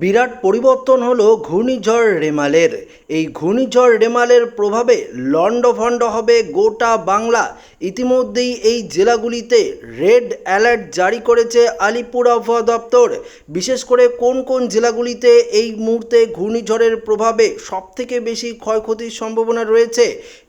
বিরাট পরিবর্তন হলো ঘূর্ণিঝড় রেমালের। এই ঘূর্ণিঝড় রেমালের প্রভাবে লণ্ডভণ্ড হবে গোটা বাংলা। ইতিমধ্যেই এই জেলাগুলিতে রেড অ্যালার্ট জারি করেছে আলিপুর আবহাওয়া দপ্তর। বিশেষ করে কোন কোন জেলাগুলিতে এই মুহূর্তে ঘূর্ণিঝড়ের প্রভাবে সবথেকে বেশি ক্ষয়ক্ষতির সম্ভাবনা রয়েছে,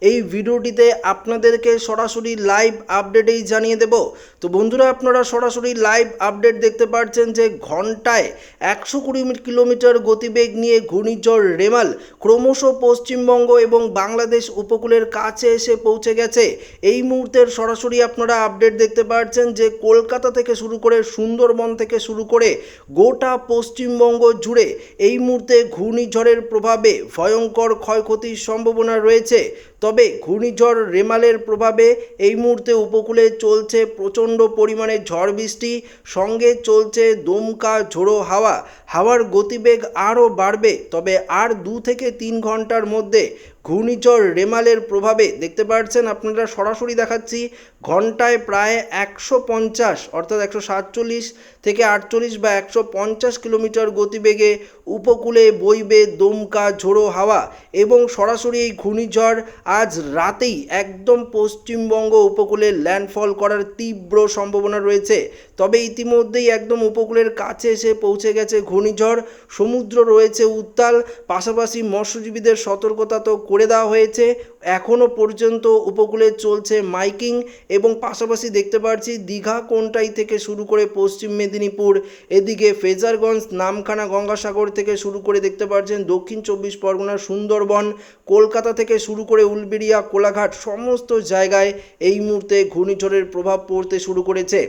এই ভিডিওটিতে আপনাদেরকে সরাসরি লাইভ আপডেটেই জানিয়ে দেব। তো বন্ধুরা, আপনারা সরাসরি লাইভ আপডেট দেখতে পাচ্ছেন যে ঘন্টায় একশো কুড়ি কিলোমিটার গতিবেগ নিয়ে ঘূর্ণিঝড় রেমাল ক্রমশ পশ্চিমবঙ্গ এবং বাংলাদেশ উপকূলের কাছে এসে পৌঁছে গেছে। এই মুহূর্তের সরাসরি আপনারা আপডেট দেখতে পাচ্ছেন যে কলকাতা থেকে শুরু করে সুন্দরবন থেকে শুরু করে গোটা পশ্চিমবঙ্গ জুড়ে এই মুহূর্তে ঘূর্ণিঝড়ের প্রভাবে ভয়ঙ্কর ক্ষয়ক্ষতির সম্ভাবনা রয়েছে। তবে ঘূর্ণিঝড় রেমালের প্রভাবে এই মুহূর্তে উপকূলে চলছে প্রচণ্ড পরিমাণে ঝড় বৃষ্টি, সঙ্গে চলছে দমকা ঝোড়ো হাওয়া। হাওয়ার গতিবেগ আরও বাড়বে, তবে আর দু থেকে তিন ঘণ্টার মধ্যে ঘূর্ণিঝড় রেমালের প্রভাবে, দেখতে পাচ্ছেন আপনারা সরাসরি দেখাচ্ছি, ঘন্টায় প্রায় একশো পঞ্চাশ, অর্থাৎ একশো সাতচল্লিশ থেকে আটচল্লিশ বা একশো পঞ্চাশ কিলোমিটার গতিবেগে উপকূলে বইবে দমকা ঝোড়ো হাওয়া এবং সরাসরি এই ঘূর্ণিঝড় আজ রাতেই একদম পশ্চিমবঙ্গ উপকূলে ল্যান্ডফল করার তীব্র সম্ভাবনা রয়েছে। তবে ইতিমধ্যেই একদম উপকূলের কাছে এসে পৌঁছে গেছে ঘূর্ণিঝড়, সমুদ্র রয়েছে উত্তাল, পাশাপাশি মৎস্যজীবীদের সতর্কতা তো করে দেওয়া হয়েছে। এখনও পর্যন্ত উপকূলে চলছে মাইকিং এবং পাশাপাশি দেখতে পাচ্ছি দীঘা কোনটাই থেকে শুরু করে পশ্চিম মেদিনীপুর, এদিকে ফেজারগঞ্জ, নামখানা, গঙ্গাসাগর থেকে শুরু করে দেখতে পাচ্ছেন দক্ষিণ চব্বিশ পরগনা সুন্দরবন, কলকাতা থেকে শুরু করে উলবেড়িয়া, কোলাঘাট সমস্ত জায়গায় এই মুহূর্তে ঘূর্ণিঝড়ের প্রভাব পড়তে শুরু করেছে।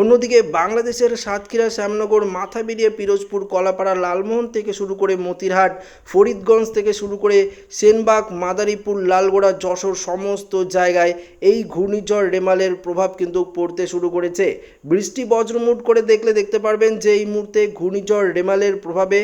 অন্যদিকে বাংলাদেশের সাতক্ষীরা, শ্যামনগর মাথা বেরিয়ে পিরোজপুর, কলাপাড়া, লালমোহন থেকে শুরু করে মতিরহাট, ফরিদগঞ্জ থেকে শুরু করে সেনবাগ মাদারীপুর, লালগোড়া, যশোর সমস্ত জায়গায় এই ঘূর্ণিঝড় রেমালের প্রভাব কিন্তু পড়তে শুরু করেছে। বৃষ্টি বজ্রমুট করে দেখলে দেখতে পারবেন যে এই মুহূর্তে ঘূর্ণিঝড় রেমালের প্রভাবে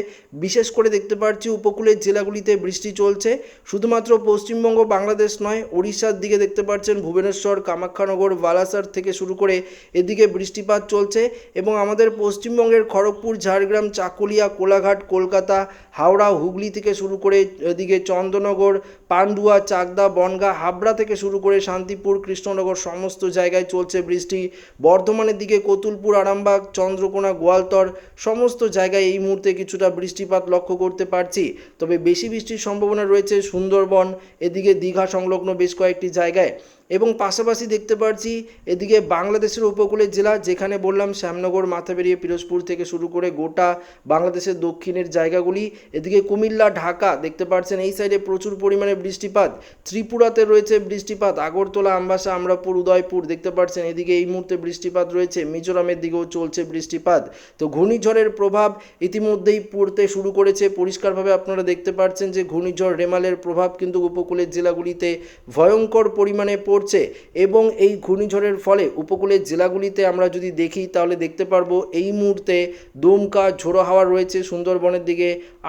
বিশেষ করে দেখতে পাচ্ছি উপকূলের জেলাগুলিতে বৃষ্টি চলছে। শুধুমাত্র পশ্চিমবঙ্গ, বাংলাদেশ নয়, ওড়িশার দিকে দেখতে পাচ্ছেন ভুবনেশ্বর, কামাখ্যানগর, বালাসার থেকে শুরু করে এদিকে বৃষ্টিপাত চলছে এবং আমাদের পশ্চিমবঙ্গের খড়গপুর, ঝাড়গ্রাম, চাকুলিয়া, কোলাঘাট, কলকাতা, হাওড়া, হুগলি থেকে শুরু করে এদিকে চন্দ্রনগর পান্ডুয়া, চাকদা, বনগা, হাবড়া থেকে শুরু করে শান্তিপুর, কৃষ্ণনগর সমস্ত জায়গায় চলছে বৃষ্টি। বর্ধমানের দিকে কতুলপুর, আরামবাগ, চন্দ্রকোনা, গোয়ালতর সমস্ত জায়গায় এই মুহূর্তে কিছুটা বৃষ্টিপাত লক্ষ্য করতে পারছি। তবে বেশি বৃষ্টির সম্ভাবনা রয়েছে সুন্দরবন, এদিকে দীঘা সংলগ্ন বেশ কয়েকটি জায়গায়। এবং পাশাপাশি দেখতে পাচ্ছি এদিকে বাংলাদেশের উপকূলের জেলা, যেখানে বললাম শ্যামনগর মাথাবেরিয়ে পিরোজপুর থেকে শুরু করে গোটা বাংলাদেশের দক্ষিণের জায়গাগুলি। এদিকে কুমিল্লা, ঢাকা দেখতে পাচ্ছেন এই সাইডে প্রচুর পরিমাণে বৃষ্টিপাত। ত্রিপুরাতে রয়েছে বৃষ্টিপাত, আগরতলা, আমবাসা, আমরাপুর, উদয়পুর দেখতে পাচ্ছেন এদিকে এই মুহূর্তে বৃষ্টিপাত রয়েছে, মিজোরামের দিকেও চলছে বৃষ্টিপাত। তো ঘূর্ণিঝড়ের প্রভাব ইতিমধ্যেই পড়তে শুরু করেছে। পরিষ্কারভাবে আপনারা দেখতে পাচ্ছেন যে ঘূর্ণিঝড়, রেমালের প্রভাব কিন্তু উপকূলের জেলাগুলিতে ভয়ঙ্কর পরিমাণে পড়ছে। এবং এই ঘূর্ণিঝড়ের ফলে উপকূলের জেলাগুলিতে আমরা যদি দেখি, তাহলে দেখতে পারব এই মুহূর্তে দমকা, ঝোড়ো হাওয়া রয়েছে সুন্দরবনের দিকে।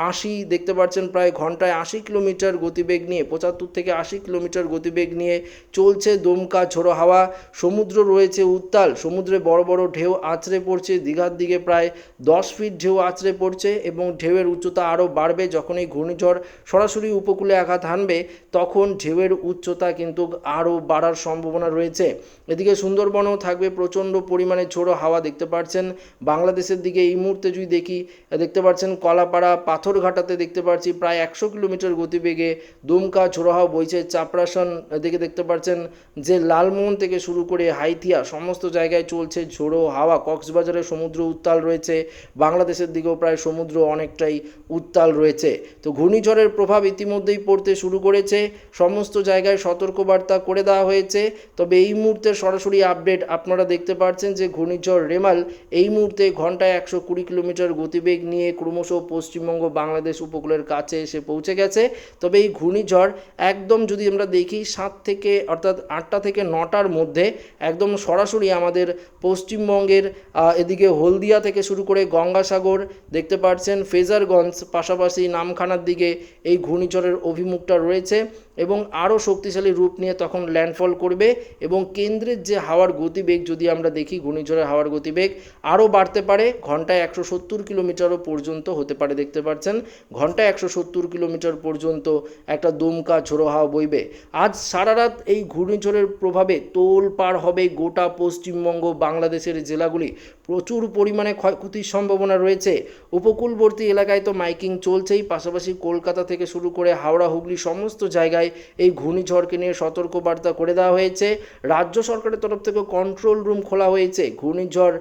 আশি দেখতে পাচ্ছেন প্রায় ঘন্টায় আশি কিলোমিটার গতিবেগ নিয়ে, পঁচাত্তর থেকে আশি কিলোমিটার গতিবেগ নিয়ে চলছে দমকা, ঝোড়ো হাওয়া। সমুদ্র রয়েছে উত্তাল, সমুদ্রে বড় বড় ঢেউ আছড়ে পড়ছে, দীঘার দিকে প্রায় দশ ফিট ঢেউ আছড়ে পড়ছে এবং ঢেউয়ের উচ্চতা আরও বাড়বে। যখন এই ঘূর্ণিঝড় সরাসরি উপকূলে আঘাত হানবে, তখন ঢেউয়ের উচ্চতা কিন্তু আরও বাড়ার সম্ভাবনা রয়েছে। এদিকে সুন্দরবনেও থাকবে প্রচণ্ড পরিমাণে ঝোড়ো হাওয়া দেখতে পাচ্ছেন বাংলাদেশের দিকে এই মুহূর্তে যদি দেখি, দেখতে পাচ্ছেন কলাপাড়া পাথরঘাটাতে দেখতে পাচ্ছি প্রায় একশো কিলোমিটার গতিবেগে দুমকা ঝোড়ো হাওয়া বইছে। চাপড়াশন দিকে দেখতে পাচ্ছেন যে লালমোহন থেকে শুরু করে হাইথিয়া সমস্ত জায়গায় চলছে ঝোড়ো হাওয়া। কক্সবাজারে সমুদ্র উত্তাল রয়েছে। বাংলাদেশের দিকেও প্রায় সমুদ্র অনেকটাই উত্তাল রয়েছে। তো ঘূর্ণিঝড়ের প্রভাব ইতিমধ্যেই পড়তে শুরু করেছে। সমস্ত জায়গায় সতর্কবার্তা করে দেওয়া হয়েছে। তবে এই মুহূর্তে সরাসরি আপডেট আপনারা দেখতে পাচ্ছেন যে ঘূর্ণিঝড় রেমাল এই মুহূর্তে ঘন্টায় একশো কুড়ি কিলোমিটার গতিবেগ নিয়ে ক্রমশ পশ্চিমবঙ্গ, বাংলাদেশ উপকূলের কাছে এসে পৌঁছে গেছে। তবে এই ঘূর্ণিঝড় একদম যদি আমরা দেখি সাত থেকে, অর্থাৎ আটটা থেকে নটার মধ্যে একদম সরাসরি আমাদের পশ্চিমবঙ্গের এদিকে হলদিয়া থেকে শুরু করে গঙ্গাসাগর দেখতে পাচ্ছেন ফেজারগঞ্জ পাশাপাশি নামখানার দিকে এই ঘূর্ণিঝড়ের অভিমুখটা রয়েছে। এবং আরও শক্তিশালী রূপ নিয়ে তখন ল্যান্ডফল করবে এবং কেন্দ্রের যে হাওয়ার গতিবেগ, যদি আমরা দেখি ঘূর্ণিঝড়ের হাওয়ার গতিবেগ, আরও বাড়তে পারে, ঘন্টায় একশো সত্তর কিলোমিটারও পর্যন্ত হতে পারে, দেখতে পাচ্ছেন? ঘন্টায় একশো সত্তর কিলোমিটার পর্যন্ত একটা দমকা ঝোড়ো হাওয়া বইবে। আজ সারা রাত এই ঘূর্ণিঝড়ের প্রভাবে তোল পার হবে গোটা পশ্চিমবঙ্গ, বাংলাদেশের জেলাগুলি। প্রচুর পরিমাণে ক্ষয়ক্ষতির সম্ভাবনা রয়েছে। উপকূলবর্তী এলাকায় তো মাইকিং চলছেই, পাশাপাশি কলকাতা থেকে শুরু করে হাওড়া, হুগলি, সমস্ত জায়গায় এই ঘূর্ণিঝড়কে নিয়ে সতর্কবার্তা করে দেওয়া হয়েছে। রাজ্য সরকারের তরফ থেকে কন্ট্রোল রুম খোলা হয়েছে। ঘূর্ণিঝড়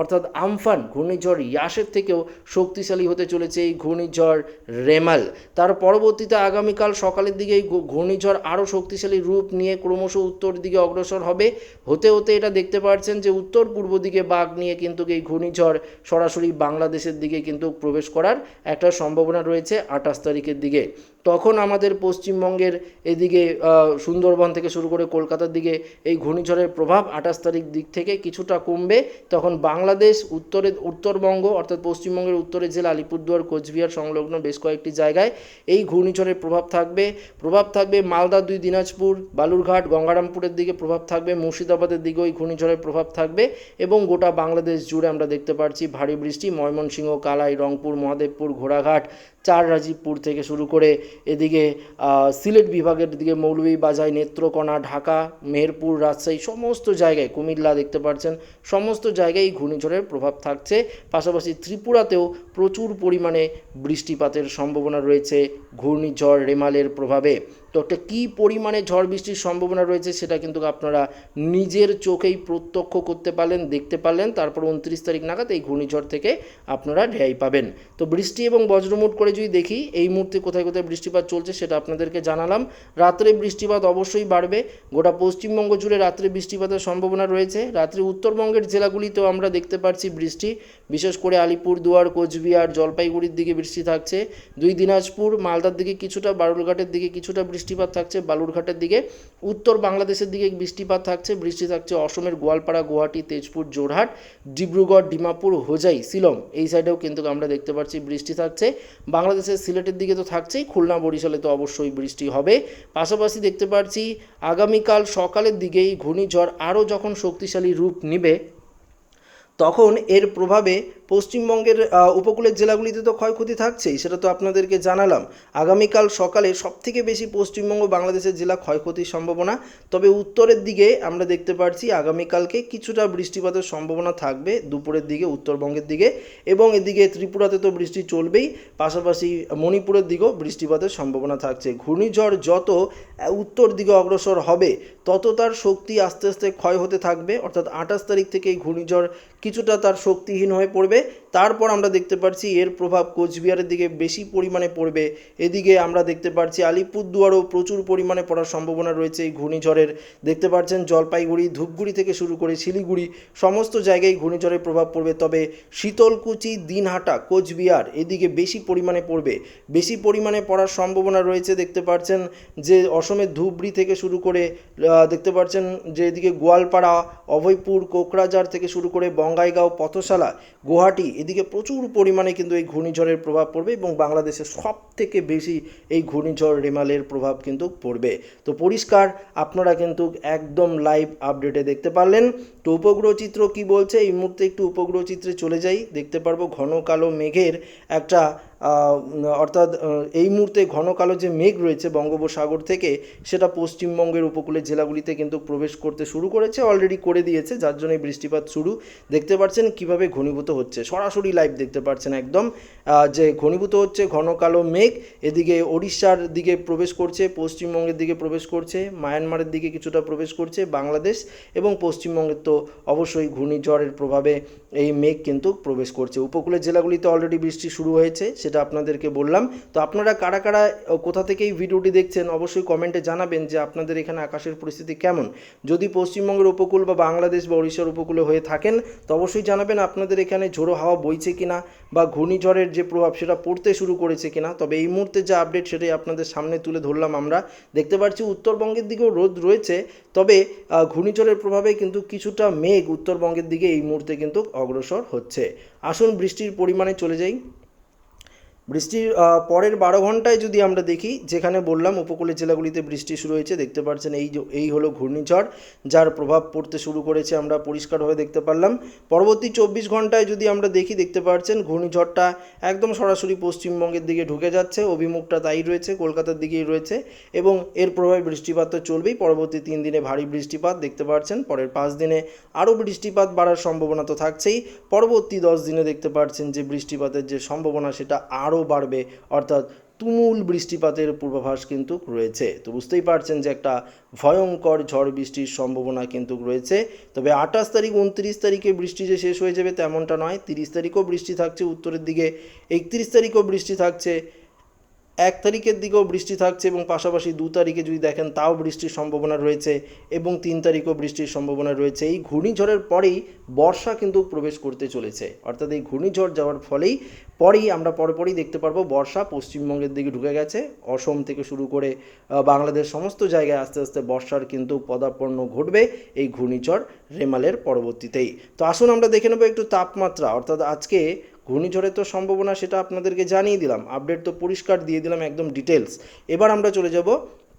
অর্থাৎ আমফান, ঘূর্ণিঝড় ইয়াসের থেকেও শক্তিশালী হতে চলেছে এই ঘূর্ণিঝড় রেমাল। তার পরবর্তীতে আগামীকাল সকালের দিকে এই ঘূর্ণিঝড় আরও শক্তিশালী রূপ নিয়ে ক্রমশ উত্তর দিকে অগ্রসর হবে। হতে হতে এটা দেখতে পাচ্ছেন যে উত্তর পূর্ব দিকে বাঘ নিয়ে কিন্তু এই ঘূর্ণিঝড় সরাসরি বাংলাদেশের দিকে কিন্তু প্রবেশ করার একটা সম্ভাবনা রয়েছে আঠাশ তারিখের দিকে। তখন আমাদের পশ্চিমবঙ্গের এদিকে সুন্দরবন থেকে শুরু করে কলকাতার দিকে এই ঘূর্ণিঝড়ের প্রভাব আঠাশ তারিখ দিক থেকে কিছুটা কমবে। তখন বাংলাদেশ, উত্তরে, উত্তরবঙ্গ অর্থাৎ পশ্চিমবঙ্গের উত্তরের জেলা আলিপুরদুয়ার, কোচবিহার সংলগ্ন বেশ কয়েকটি জায়গায় এই ঘূর্ণিঝড়ের প্রভাব থাকবে। প্রভাব থাকবে মালদা, দুই দিনাজপুর, বালুরঘাট, গঙ্গারামপুরের দিকে প্রভাব থাকবে, মুর্শিদাবাদের দিকেও এই ঘূর্ণিঝড়ের প্রভাব থাকবে এবং গোটা বাংলাদেশ জুড়ে আমরা দেখতে পাচ্ছি ভারী বৃষ্টি, ময়মনসিংহ, কালাই, রংপুর, মহাদেবপুর, ঘোড়াঘাট চার রাজীবপুর থেকে শুরু করে এদিকে সিলেট বিভাগের দিকে মৌলভীবাজার নেত্রকোনা, ঢাকা, মেহেরপুর, রাজশাহী, সমস্ত জায়গায় কুমিল্লা দেখতে পাচ্ছেন সমস্ত জায়গায় ঘূর্ণিঝড়ের প্রভাব থাকছে। পাশাপাশি ত্রিপুরাতেও প্রচুর পরিমাণে বৃষ্টিপাতের সম্ভাবনা রয়েছে। ঘূর্ণিঝড় রেমালের প্রভাবে। একটা কী পরিমাণে ঝড় বৃষ্টির সম্ভাবনা রয়েছে সেটা কিন্তু আপনারা নিজের চোখেই প্রত্যক্ষ করতে পারলেন, দেখতে পারলেন। তারপর উনত্রিশ তারিখ নাগাদ এই ঘূর্ণিঝড় থেকে আপনারা রেহাই পাবেন। তো বৃষ্টি এবং বজ্রমুট করে যদি দেখি, এই মুহূর্তে কোথায় কোথায় বৃষ্টিপাত চলছে সেটা আপনাদেরকে জানালাম। রাত্রে বৃষ্টিপাত অবশ্যই বাড়বে। গোটা পশ্চিমবঙ্গ জুড়ে রাত্রে বৃষ্টিপাতের সম্ভাবনা রয়েছে। রাত্রে উত্তরবঙ্গের জেলাগুলিতেও আমরা দেখতে পাচ্ছি বৃষ্টি। বিশেষ করে আলিপুরদুয়ার কোচবিহার, জলপাইগুড়ির দিকে বৃষ্টি থাকছে। দুই দিনাজপুর, মালদার দিকে কিছুটা বারুলঘাটের দিকে কিছুটা বৃষ্টিপাত থাকছে বালুরঘাটের দিকে। উত্তর বাংলাদেশের দিকে বৃষ্টিপাত থাকছে, বৃষ্টি থাকছে অসমের গোয়ালপাড়া, গুয়াহাটি, তেজপুর জোরহাট ডিব্রুগড়, ডিমাপুর, হোজাই, শিলং। এই সাইডেও কিন্তু আমরা দেখতে পাচ্ছি বৃষ্টি থাকছে। বাংলাদেশের সিলেটের দিকে তো থাকছেই, খুলনা, বরিশালে তো অবশ্যই বৃষ্টি হবে। পাশাপাশি দেখতে পাচ্ছি আগামীকাল সকালের দিকেই ঘূর্ণিঝড় আরও যখন শক্তিশালী রূপ নেবে, তখন এর প্রভাবে পশ্চিমবঙ্গের উপকূলের জেলাগুলিতে তো ক্ষয়ক্ষতি থাকছেই, সেটা তো আপনাদেরকে জানালাম। আগামীকাল সকালে সবথেকে বেশি পশ্চিমবঙ্গ বাংলাদেশের জেলা ক্ষয়ক্ষতির সম্ভাবনা, তবে উত্তরের দিকে আমরা দেখতে পাচ্ছি আগামীকালকে কিছুটা বৃষ্টিপাতের সম্ভাবনা থাকবে, দুপুরের দিকে, উত্তরবঙ্গের দিকে, এবং এদিকে ত্রিপুরাতে তো বৃষ্টি চলবেই, পাশাপাশি মণিপুরের দিকেও বৃষ্টিপাতের সম্ভাবনা থাকছে। ঘূর্ণিঝড় যত উত্তর দিকে অগ্রসর হবে, তত তার শক্তি আস্তে আস্তে ক্ষয় হতে থাকবে, অর্থাৎ আঠাশ তারিখ থেকে ঘূর্ণিঝড় কিছুটা তার শক্তিহীন হয়ে পড়বে। ve তারপর আমরা দেখতে পাচ্ছি এর প্রভাব কোচবিহারের দিকে বেশি পরিমাণে পড়বে। এদিকে আমরা দেখতে পাচ্ছি আলিপুরদুয়ারও প্রচুর পরিমাণে পড়ার সম্ভাবনা রয়েছে এই ঘূর্ণিঝড়ের। দেখতে পাচ্ছেন জলপাইগুড়ি, ধূপগুড়ি থেকে শুরু করে শিলিগুড়ি, সমস্ত জায়গায় ঘূর্ণিঝড়ের প্রভাব পড়বে। তবে শীতলকুচি, দিনহাটা, কোচবিহার এদিকে বেশি পরিমাণে পড়বে। বেশি পরিমাণে পড়ার সম্ভাবনা রয়েছে। দেখতে পাচ্ছেন যে অসমের ধুবড়ি থেকে শুরু করে দেখতে পাচ্ছেন যে এদিকে গোয়ালপাড়া, অভয়পুর কোকরাঝার থেকে শুরু করে বঙ্গাইগাঁও, পথশালা, গুয়াহাটি এদিকে প্রচুর পরিমাণে কিন্তু এই ঘূর্ণিঝড়ের প্রভাব পড়বে এবং বাংলাদেশে সব থেকে বেশি এই ঘূর্ণিঝড় রেমালের প্রভাব কিন্তু পড়বে। তো পরিষ্কার, আপনারা কিন্তু একদম লাইভ আপডেটে দেখতে পারলেন। তো উপগ্রহ চিত্র কি বলছে? এই মুহূর্তে একটু উপগ্রহ চিত্রে চলে যাই। দেখতে পারব ঘন কালো মেঘের একটা অর্থাৎ এই মুহূর্তে ঘন কালো যে মেঘ রয়েছে বঙ্গোপসাগর থেকে, সেটা পশ্চিমবঙ্গের উপকূলের জেলাগুলিতে কিন্তু প্রবেশ করতে শুরু করেছে অলরেডি করে দিয়েছে, যার জন্য এই বৃষ্টিপাত শুরু। দেখতে পাচ্ছেন কীভাবে ঘনীভূত হচ্ছে। সরাসরি লাইভ দেখতে পাচ্ছেন একদম যে ঘনীভূত হচ্ছে ঘন কালো মেঘ। এদিকে ওড়িশার দিকে প্রবেশ করছে, পশ্চিমবঙ্গের দিকে প্রবেশ করছে, মায়ানমারের দিকে কিছুটা প্রবেশ করছে, বাংলাদেশ এবং পশ্চিমবঙ্গের তো অবশ্যই ঘূর্ণিঝড়ের প্রভাবে এই মেঘ কিন্তু প্রবেশ করছে। উপকূলের জেলাগুলিতে অলরেডি বৃষ্টি শুরু হয়েছে সেটা আপনাদেরকে বললাম। তো আপনারা কারা কারা কোথা থেকে এই ভিডিওটি দেখছেন অবশ্যই কমেন্টে জানাবেন যে আপনাদের এখানে আকাশের পরিস্থিতি কেমন। যদি পশ্চিমবঙ্গের উপকূল বা বাংলাদেশ বা ওড়িশার উপকূলে হয়ে থাকেন, তো অবশ্যই জানাবেন আপনাদের এখানে ঝোড়ো হাওয়া বইছে কিনা বা ঘূর্ণিঝড়ের যে প্রভাব সেটা পড়তে শুরু করেছে কিনা। তবে এই মুহূর্তে যে আপডেট সেটাই আপনাদের সামনে তুলে ধরলাম আমরা। দেখতে পাচ্ছি উত্তরবঙ্গের দিকেও রোদ রয়েছে, তবে ঘূর্ণিঝড়ের প্রভাবে কিন্তু কিছুটা মেঘ উত্তরবঙ্গের দিকে এই মুহূর্তে কিন্তু অগ্রসর হচ্ছে। আসুন বৃষ্টির পরিমাণে চলে যাই। বৃষ্টির পরের বারো ঘন্টায় যদি আমরা দেখি, যেখানে বললাম উপকূলের জেলাগুলিতে বৃষ্টি শুরু হয়েছে, দেখতে পাচ্ছেন এই এই হলো ঘূর্ণিঝড়, যার প্রভাব পড়তে শুরু করেছে আমরা পরিষ্কারভাবে দেখতে পারলাম। পরবর্তী চব্বিশ ঘন্টায় যদি আমরা দেখি, দেখতে পাচ্ছেন ঘূর্ণিঝড়টা একদম সরাসরি পশ্চিমবঙ্গের দিকে ঢুকে যাচ্ছে, অভিমুখটা তাই রয়েছে, কলকাতার দিকেই রয়েছে, এবং এর প্রভাবে বৃষ্টিপাত তো চলবেই, পরবর্তী তিন দিনে ভারী বৃষ্টিপাত দেখতে পাচ্ছেন পরের পাঁচ দিনে আরও বৃষ্টিপাত বাড়ার সম্ভাবনা তো থাকছেই, পরবর্তী দশ দিনে দেখতে পাচ্ছেন যে বৃষ্টিপাতের যে সম্ভাবনা, সেটা আরও বাড়বে। অর্থাৎ তুমুল বৃষ্টিপাতের পূর্বাভাস কিন্তু রয়েছে। তো বুঝতেই পারছেন যে একটা ভয়ঙ্কর ঝড় বৃষ্টির সম্ভাবনা কিন্তু রয়েছে। তবে আঠাশ তারিখ, উনত্রিশ তারিখে বৃষ্টি যে শেষ হয়ে যাবে তেমনটা নয়। তিরিশ তারিখও বৃষ্টি থাকছে, উত্তরের দিকে একত্রিশ তারিখও বৃষ্টি থাকছে। এক তারিখের দিকেও বৃষ্টি থাকছে এবং পাশাপাশি দু তারিখে যদি দেখেন তাও বৃষ্টির সম্ভাবনা রয়েছে এবং তিন তারিখও বৃষ্টির সম্ভাবনা রয়েছে। এই ঘূর্ণিঝড়ের পরেই বর্ষা কিন্তু প্রবেশ করতে চলেছে। অর্থাৎ এই ঘূর্ণিঝড় যাওয়ার ফলেই পরেই আমরা পরপরই দেখতে পারব বর্ষা পশ্চিমবঙ্গের দিকে ঢুকে গেছে। অসম থেকে শুরু করে বাংলাদেশ সমস্ত জায়গায় আস্তে আস্তে বর্ষার কিন্তু পদার্পণ্য ঘটবে এই ঘূর্ণিঝড় রেমালের পরবর্তীতেই। তো আসুন আমরা দেখে নেব একটু তাপমাত্রা। অর্থাৎ আজকে ঘূর্ণিঝড়ের তো সম্ভাবনা সেটা আপনাদেরকে জানিয়ে দিলাম। আপডেট তো পরিষ্কার দিয়ে দিলাম একদম ডিটেলস এবার আমরা চলে যাব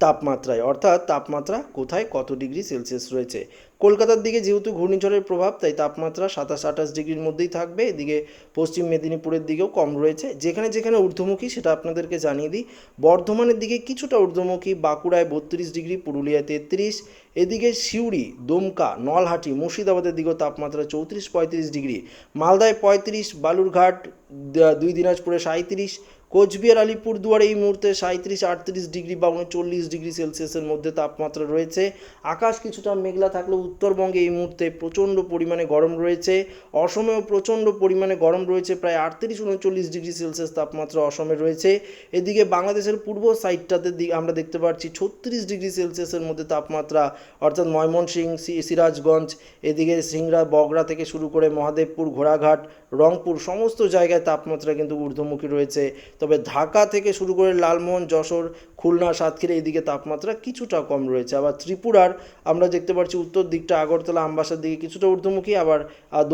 তাপমাত্রায়, অর্থাৎ তাপমাত্রা কোথায় কত ডিগ্রি সেলসিয়াস রয়েছে। কলকাতার দিকে যেহেতু ঘূর্ণিঝড়ের প্রভাব, তাই তাপমাত্রা সাতাশ আঠাশ ডিগ্রির মধ্যেই থাকবে। এদিকে পশ্চিম মেদিনীপুরের দিকেও কম রয়েছে। যেখানে যেখানে ঊর্ধ্বমুখী সেটা আপনাদেরকে জানিয়ে দিই, বর্ধমানের দিকে কিছুটা ঊর্ধ্বমুখী, বাঁকুড়ায় বত্রিশ ডিগ্রি, পুরুলিয়ায় তেত্রিশ, এদিকে সিউড়ি, দুমকা, নলহাটি, মুর্শিদাবাদের দিকেও তাপমাত্রা চৌত্রিশ পঁয়ত্রিশ ডিগ্রি, মালদায় পঁয়ত্রিশ, বালুরঘাট দুই দিনাজপুরে সাঁত্রিশ কোচবিহার, আলিপুরদুয়ার এই মুহূর্তে সাঁত্রিশ আটত্রিশ ডিগ্রি বা উনচল্লিশ ডিগ্রি সেলসিয়াসের মধ্যে তাপমাত্রা রয়েছে। আকাশ কিছুটা মেঘলা থাকলেও উত্তরবঙ্গে এই মুহূর্তে প্রচণ্ড পরিমাণে গরম রয়েছে। অসমেও প্রচণ্ড পরিমাণে গরম রয়েছে। প্রায় আটত্রিশ, উনচল্লিশ ডিগ্রি সেলসিয়াস তাপমাত্রা অসমে রয়েছে। এদিকে বাংলাদেশের পূর্ব সাইডটাতে আমরা দেখতে পাচ্ছি ছত্রিশ ডিগ্রি সেলসিয়াসের মধ্যে তাপমাত্রা, অর্থাৎ ময়মনসিংহ সিরাজগঞ্জ, এদিকে সিংড়া, বগড়া থেকে শুরু করে মহাদেবপুর, ঘোড়াঘাট, রংপুর, সমস্ত জায়গায় তাপমাত্রা কিন্তু ঊর্ধ্বমুখী রয়েছে। তবে ঢাকা থেকে শুরু করে লালমোহন, যশোর, খুলনা, সাতক্ষীরা এইদিকে তাপমাত্রা কিছুটা কম রয়েছে। আবার ত্রিপুরার আমরা দেখতে পাচ্ছি উত্তর দিকটা আগরতলা, আমবাসার দিকে কিছুটা ঊর্ধ্বমুখী, আবার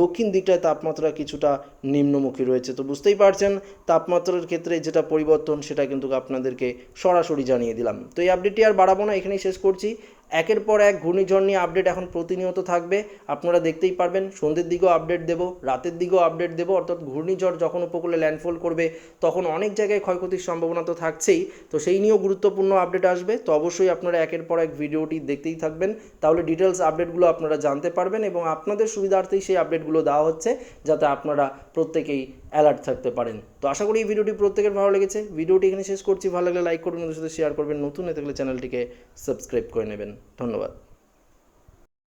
দক্ষিণ দিকটায় তাপমাত্রা কিছুটা নিম্নমুখী রয়েছে। তো বুঝতেই পারছেন, তাপমাত্রার ক্ষেত্রে যেটা পরিবর্তন সেটা কিন্তু আপনাদেরকে সরাসরি জানিয়ে দিলাম। তো এই আপডেটটি আর বাড়াবো না, এখানেই শেষ করছি। একের পর এক ঘূর্ণিঝড় নিয়ে আপডেট এখন প্রতিনিয়ত থাকবে। আপনারা দেখতেই পারবেন, সন্ধ্যের দিকেও আপডেট দেব, রাতের দিকেও আপডেট দেব, অর্থাৎ ঘূর্ণিঝড় যখন উপকূলে ল্যান্ডফল করবে, তখন অনেক জায়গায় ক্ষয়ক্ষতির সম্ভাবনা তো থাকছেই। তো সেই নিয়েও গুরুত্বপূর্ণ আপডেট আসবে। তো অবশ্যই আপনারা একের পর এক ভিডিওটি দেখতেই থাকবেন। তাহলে ডিটেলস আপডেটগুলো আপনারা জানতে পারবেন এবং আপনাদের সুবিধার্থেই সেই আপডেটগুলো দেওয়া হচ্ছে, যাতে আপনারা প্রত্যেকেই অ্যালার্ট থাকতে পারেন। তো আশা করি এই ভিডিওটি প্রত্যেকের ভালো লেগেছে। ভিডিওটি এখানে শেষ করছি। ভালো লাগলে লাইক করবেন ওদের সাথে শেয়ার করবেন। নতুন হয়ে থাকলে চ্যানেলটিকে সাবস্ক্রাইব করে নেবেন। ধন্যবাদ।